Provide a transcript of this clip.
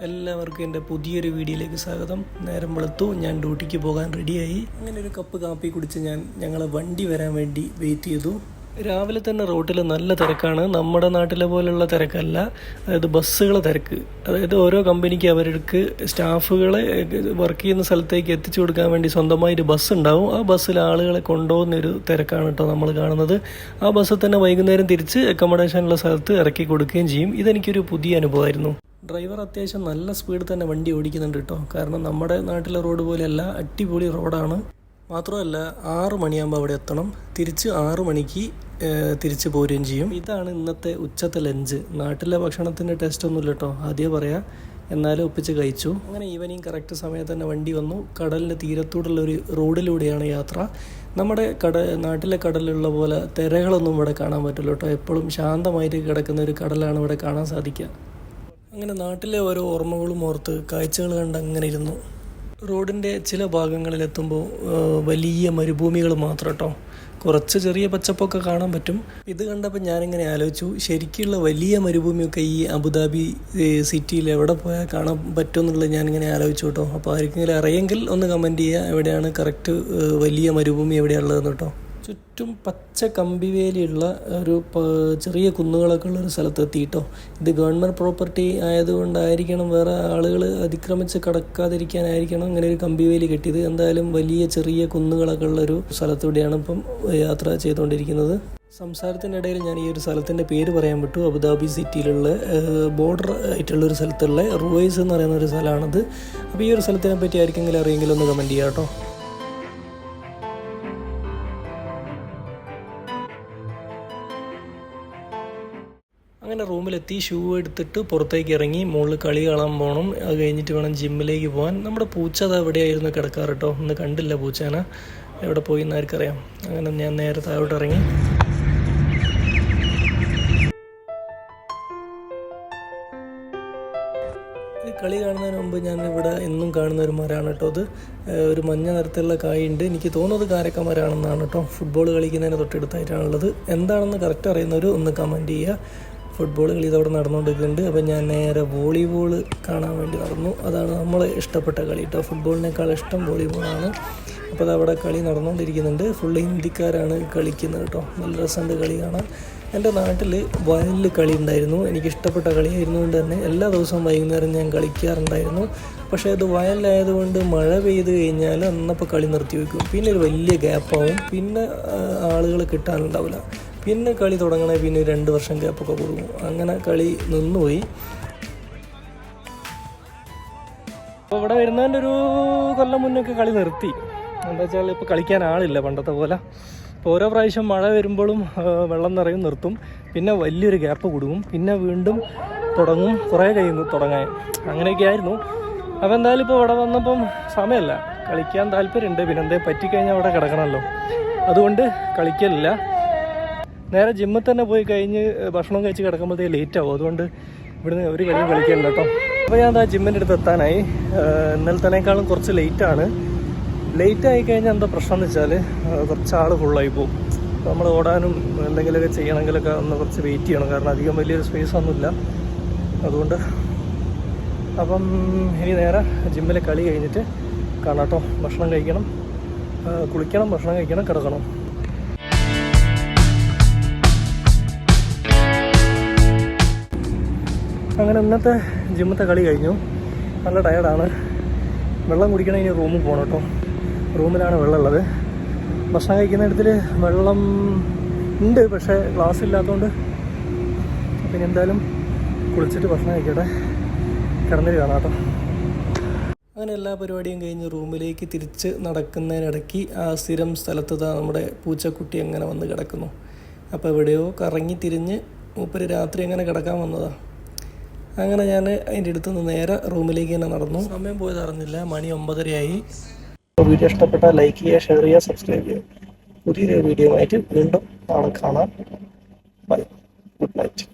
എല്ലാവർക്കും എന്റെ പുതിയൊരു വീഡിയോയിലേക്ക് സ്വാഗതം. നേരം വെളുത്തു ഞാൻ ഡ്യൂട്ടിക്ക് പോകാൻ റെഡിയായി. അങ്ങനെ ഒരു കപ്പ് കാപ്പി കുടിച്ച് ഞാൻ ഞങ്ങളെ വണ്ടി വരാൻ വേണ്ടി വെയിറ്റ് ചെയ്തു. രാവിലെ തന്നെ റോട്ടിൽ നല്ല തിരക്കാണ്. നമ്മുടെ നാട്ടിലെ പോലുള്ള തിരക്കല്ല. അതായത് ബസ്സുകളെ തിരക്ക്. അതായത് ഓരോ കമ്പനിക്ക് അവർക്ക് സ്റ്റാഫുകളെ വർക്ക് ചെയ്യുന്ന സ്ഥലത്തേക്ക് എത്തിച്ചു കൊടുക്കാൻ വേണ്ടി സ്വന്തമായി ഒരു ബസ് ഉണ്ടാവും. ആ ബസ്സിൽ ആളുകളെ കൊണ്ടുപോകുന്നൊരു തിരക്കാണ് കേട്ടോ നമ്മൾ കാണുന്നത്. ആ ബസ്സിൽ തന്നെ വൈകുന്നേരം തിരിച്ച് അക്കോമഡേഷനുള്ള സ്ഥലത്ത് ഇറക്കി കൊടുക്കുകയും ചെയ്യും. ഇതെനിക്കൊരു പുതിയ അനുഭവമായിരുന്നു. ഡ്രൈവർ അത്യാവശ്യം നല്ല സ്പീഡിൽ തന്നെ വണ്ടി ഓടിക്കുന്നുണ്ട് കേട്ടോ. കാരണം നമ്മുടെ നാട്ടിലെ റോഡ് പോലെയല്ല അടിപൊളി റോഡാണ്. മാത്രമല്ല ആറു മണിയാകുമ്പോൾ അവിടെ എത്തണം. തിരിച്ച് ആറ് മണിക്ക് തിരിച്ച് പോരുകയും ചെയ്യും. ഇതാണ് ഇന്നത്തെ ഉച്ചത്തെ ലഞ്ച്. നാട്ടിലെ ഭക്ഷണത്തിന്റെ ടേസ്റ്റ് ഒന്നുമില്ല കേട്ടോ. ആദ്യം പറയാം. എന്നാലും ഒപ്പിച്ച് കഴിച്ചു. അങ്ങനെ ഈവനിങ് കറക്റ്റ് സമയത്ത് തന്നെ വണ്ടി വന്നു. കടലിന്റെ തീരത്തോടുള്ള ഒരു റോഡിലൂടെയാണ് യാത്ര. നമ്മുടെ കട നാട്ടിലെ കടലിലുള്ള പോലെ തിരകളൊന്നും ഇവിടെ കാണാൻ പറ്റില്ല കേട്ടോ. എപ്പോഴും ശാന്തമായിട്ട് കിടക്കുന്ന ഒരു കടലാണ് ഇവിടെ കാണാൻ സാധിക്കുക. അങ്ങനെ നാട്ടിലെ ഓരോ ഓർമ്മകളും ഓർത്ത് കാഴ്ചകൾ കണ്ട് അങ്ങനെ ഇരുന്നു. റോഡിന്റെ ചില ഭാഗങ്ങളിലെത്തുമ്പോൾ വലിയ മരുഭൂമികൾ മാത്രം കേട്ടോ കുറച്ച് ചെറിയ പച്ചപ്പൊക്കെ കാണാൻ പറ്റും. ഇത് കണ്ടപ്പോൾ ഞാനിങ്ങനെ ആലോചിച്ചു ശരിക്കുള്ള വലിയ മരുഭൂമിയൊക്കെ ഈ അബുദാബി സിറ്റിയിൽ എവിടെ പോയാൽ കാണാൻ പറ്റുമെന്നുള്ളത് ഞാനിങ്ങനെ ആലോചിച്ചു കേട്ടോ അപ്പോൾ ആർക്കെങ്കിലും അറിയെങ്കിൽ ഒന്ന് കമന്റ് ചെയ്യുക എവിടെയാണ് കറക്റ്റ് വലിയ മരുഭൂമി എവിടെയാണുള്ളതെന്ന് കേട്ടോ ചുറ്റും പച്ച കമ്പിവേലിയുള്ള ഒരു ചെറിയ കുന്നുകളൊക്കെ ഉള്ള ഒരു സ്ഥലത്ത് എത്തിയിട്ടോ ഇത് ഗവൺമെന്റ് പ്രോപ്പർട്ടി ആയതുകൊണ്ടായിരിക്കണം വേറെ ആളുകൾ അതിക്രമിച്ച് കടക്കാതിരിക്കാനായിരിക്കണം ഇങ്ങനെ ഒരു കമ്പിവേലി കെട്ടിയത്. എന്തായാലും വലിയ ചെറിയ കുന്നുകളൊക്കെ ഉള്ള ഒരു സ്ഥലത്തൂടെയാണ് ഇപ്പം യാത്ര ചെയ്തുകൊണ്ടിരിക്കുന്നത്. സംസാരത്തിനിടയിൽ ഞാൻ ഈ ഒരു സ്ഥലത്തിന്റെ പേര് പറയാൻ വിട്ടു. അബുദാബി സിറ്റിയിലുള്ള ബോർഡർ ആയിട്ടുള്ള ഒരു സ്ഥലത്തുള്ള റുവൈസ് എന്ന് പറയുന്ന ഒരു സ്ഥലമാണത്. അപ്പോൾ ഈ ഒരു സ്ഥലത്തിനെ പറ്റി ആർക്കെങ്കിലും അറിയെങ്കിലും ഒന്ന് കമന്റ് ചെയ്യാം കേട്ടോ അങ്ങനെ റൂമിലെത്തി ഷൂ എടുത്തിട്ട് പുറത്തേക്ക് ഇറങ്ങി മുകളിൽ കളി കാണാൻ പോകണം അത് കഴിഞ്ഞിട്ട് വേണം ജിമ്മിലേക്ക് പോകാൻ നമ്മുടെ പൂച്ച അത് എവിടെയായിരുന്നു കിടക്കാറ് കേട്ടോ ഒന്ന് കണ്ടില്ല പൂച്ചേനെ. എവിടെ പോയി എന്ന് ആർക്കറിയാം. അങ്ങനെ ഞാൻ നേരെ താഴോട്ട് ഇറങ്ങി. കളി കാണുന്നതിന് മുമ്പ് ഞാൻ ഇവിടെ എന്നും കാണുന്ന ഒരു മരമാണ് കേട്ടോ അത്. ഒരു മഞ്ഞ നിറത്തിലുള്ള കായുണ്ട് എനിക്ക് തോന്നുന്നത് കാരക്ക മരമാണെന്നാണ് കേട്ടോ ഫുട്ബോൾ കളിക്കുന്നതിന് തൊട്ടടുത്തായിട്ടാണുള്ളത്. എന്താണെന്ന് കറക്റ്റ് അറിയുന്നവർ ഒന്ന് കമന്റ് ചെയ്യുക. ഫുട്ബോൾ കളി ഇതവിടെ നടന്നുകൊണ്ടിരിക്കുന്നുണ്ട്. അപ്പോൾ ഞാൻ നേരെ വോളിബോൾ കാണാൻ വേണ്ടി നടന്നു. അതാണ് നമ്മൾ ഇഷ്ടപ്പെട്ട കളി കേട്ടോ ഫുട്ബോളിനേക്കാൾ ഇഷ്ടം വോളിബോളാണ് അപ്പോൾ അതവിടെ കളി നടന്നുകൊണ്ടിരിക്കുന്നുണ്ട്. ഫുള്ള് ഹിന്ദിക്കാരാണ് കളിക്കുന്നത് കേട്ടോ നല്ല രസമുണ്ട് കളി കാണാൻ. എന്റെ നാട്ടിൽ വയലിൽ കളി ഉണ്ടായിരുന്നു. എനിക്ക് ഇഷ്ടപ്പെട്ട കളിയായിരുന്നു കൊണ്ട് തന്നെ എല്ലാ ദിവസവും വൈകുന്നേരം ഞാൻ കളിക്കാറുണ്ടായിരുന്നു. പക്ഷേ അത് വയലിലായതുകൊണ്ട് മഴ പെയ്ത് കഴിഞ്ഞാൽ അന്നപ്പോൾ കളി നിർത്തി വയ്ക്കും പിന്നെ ഒരു വലിയ ഗ്യാപ്പാവും പിന്നെ ആളുകൾ കിട്ടാനുണ്ടാവില്ല. പിന്നെ കളി തുടങ്ങണേ പിന്നെ രണ്ട് വർഷം ഗ്യാപ്പൊക്കെ കൊടുക്കും അങ്ങനെ കളി നിന്നുപോയി. അപ്പോൾ ഇവിടെ വരുന്നതിന്റെ ഒരു കൊല്ലം മുന്നൊക്കെ കളി നിർത്തി. എന്താ വെച്ചാൽ ഇപ്പോൾ കളിക്കാൻ ആളില്ല പണ്ടത്തെ പോലെ. അപ്പോൾ ഓരോ പ്രാവശ്യം മഴ വരുമ്പോഴും വെള്ളം നിറയും നിർത്തും. പിന്നെ വലിയൊരു ഗ്യാപ്പ് കൊടുക്കും പിന്നെ വീണ്ടും തുടങ്ങും. കുറേ കഴിയുന്നു തുടങ്ങാൻ. അങ്ങനെയൊക്കെ ആയിരുന്നു. അപ്പോൾ എന്തായാലും ഇപ്പോൾ ഇവിടെ വന്നപ്പം സമയമല്ല. കളിക്കാൻ താല്പര്യമുണ്ട്. പിന്നെ എന്തേ പറ്റിക്കഴിഞ്ഞാൽ അവിടെ കിടക്കണമല്ലോ. അതുകൊണ്ട് കളിക്കലില്ല. നേരെ ജിമ്മിൽ തന്നെ പോയി കഴിഞ്ഞ് ഭക്ഷണം കഴിച്ച് കിടക്കുമ്പോഴത്തേക്ക് ലേറ്റ് ആവും. അതുകൊണ്ട് ഇവിടുന്ന് ഒരു കളിയും കളിക്കില്ല കേട്ടോ. അപ്പോൾ ഞാൻ എന്താ ജിമ്മിന്റെ അടുത്ത് എത്താനായി. ഇന്നലെ തന്നെക്കാളും കുറച്ച് ലേറ്റാണ് ലേറ്റ് ആയി കഴിഞ്ഞാൽ എന്താ പ്രശ്നം എന്ന് വെച്ചാൽ കുറച്ച് ആൾ ഫുള്ളായി പോകും നമ്മൾ ഓടാനും എന്തെങ്കിലുമൊക്കെ ചെയ്യണമെങ്കിലൊക്കെ ഒന്ന് കുറച്ച് വെയിറ്റ് ചെയ്യണം. കാരണം അധികം വലിയൊരു സ്പേസ് ഒന്നുമില്ല. അതുകൊണ്ട് അപ്പം ഇനി നേരെ ജിമ്മിലെ കളി കഴിഞ്ഞിട്ട് കാണാം കേട്ടോ. ഭക്ഷണം കഴിക്കണം. കുളിക്കണം ഭക്ഷണം കഴിക്കണം കിടക്കണം. അങ്ങനെ ഇന്നത്തെ ജിമ്മത്തെ കളി കഴിഞ്ഞു. നല്ല ടയർഡാണ് വെള്ളം കുടിക്കണ ഇനി റൂമിൽ പോകണം കേട്ടോ റൂമിലാണ് വെള്ളം ഉള്ളത് ഭക്ഷണം കഴിക്കുന്നിടത്തിൽ വെള്ളം ഉണ്ട് പക്ഷേ ഗ്ലാസ് ഇല്ലാത്തതുകൊണ്ട് പിന്നെ എന്തായാലും കുളിച്ചിട്ട് ഭക്ഷണം കഴിക്കട്ടെ. കിടന്നിട്ട് കാണാം കേട്ടോ അങ്ങനെ എല്ലാ പരിപാടിയും കഴിഞ്ഞ് റൂമിലേക്ക് തിരിച്ച് നടക്കുന്നതിനിടയ്ക്ക് ആ സ്ഥിരം സ്ഥലത്ത് നമ്മുടെ പൂച്ചക്കുട്ടി അങ്ങനെ വന്ന് കിടക്കുന്നു. അപ്പോൾ എവിടെയോ കറങ്ങി തിരിഞ്ഞ് മൂപ്പര് രാത്രി എങ്ങനെ കിടക്കാൻ വന്നതാ? അങ്ങനെ ഞാൻ അതിന്റെ അടുത്ത് നിന്ന് നേരെ റൂമിലേക്ക് തന്നെ നടന്നു. സമയം പോയത് അറിഞ്ഞില്ല. മണി ഒമ്പതരയായി. വീഡിയോ ഇഷ്ടപ്പെട്ടാൽ ലൈക്ക് ചെയ്യുക ഷെയർ ചെയ്യുക സബ്സ്ക്രൈബ് ചെയ്യുക. പുതിയൊരു വീഡിയോ ആയിട്ട് വീണ്ടും നാളെ കാണാം. ബൈ. Good night.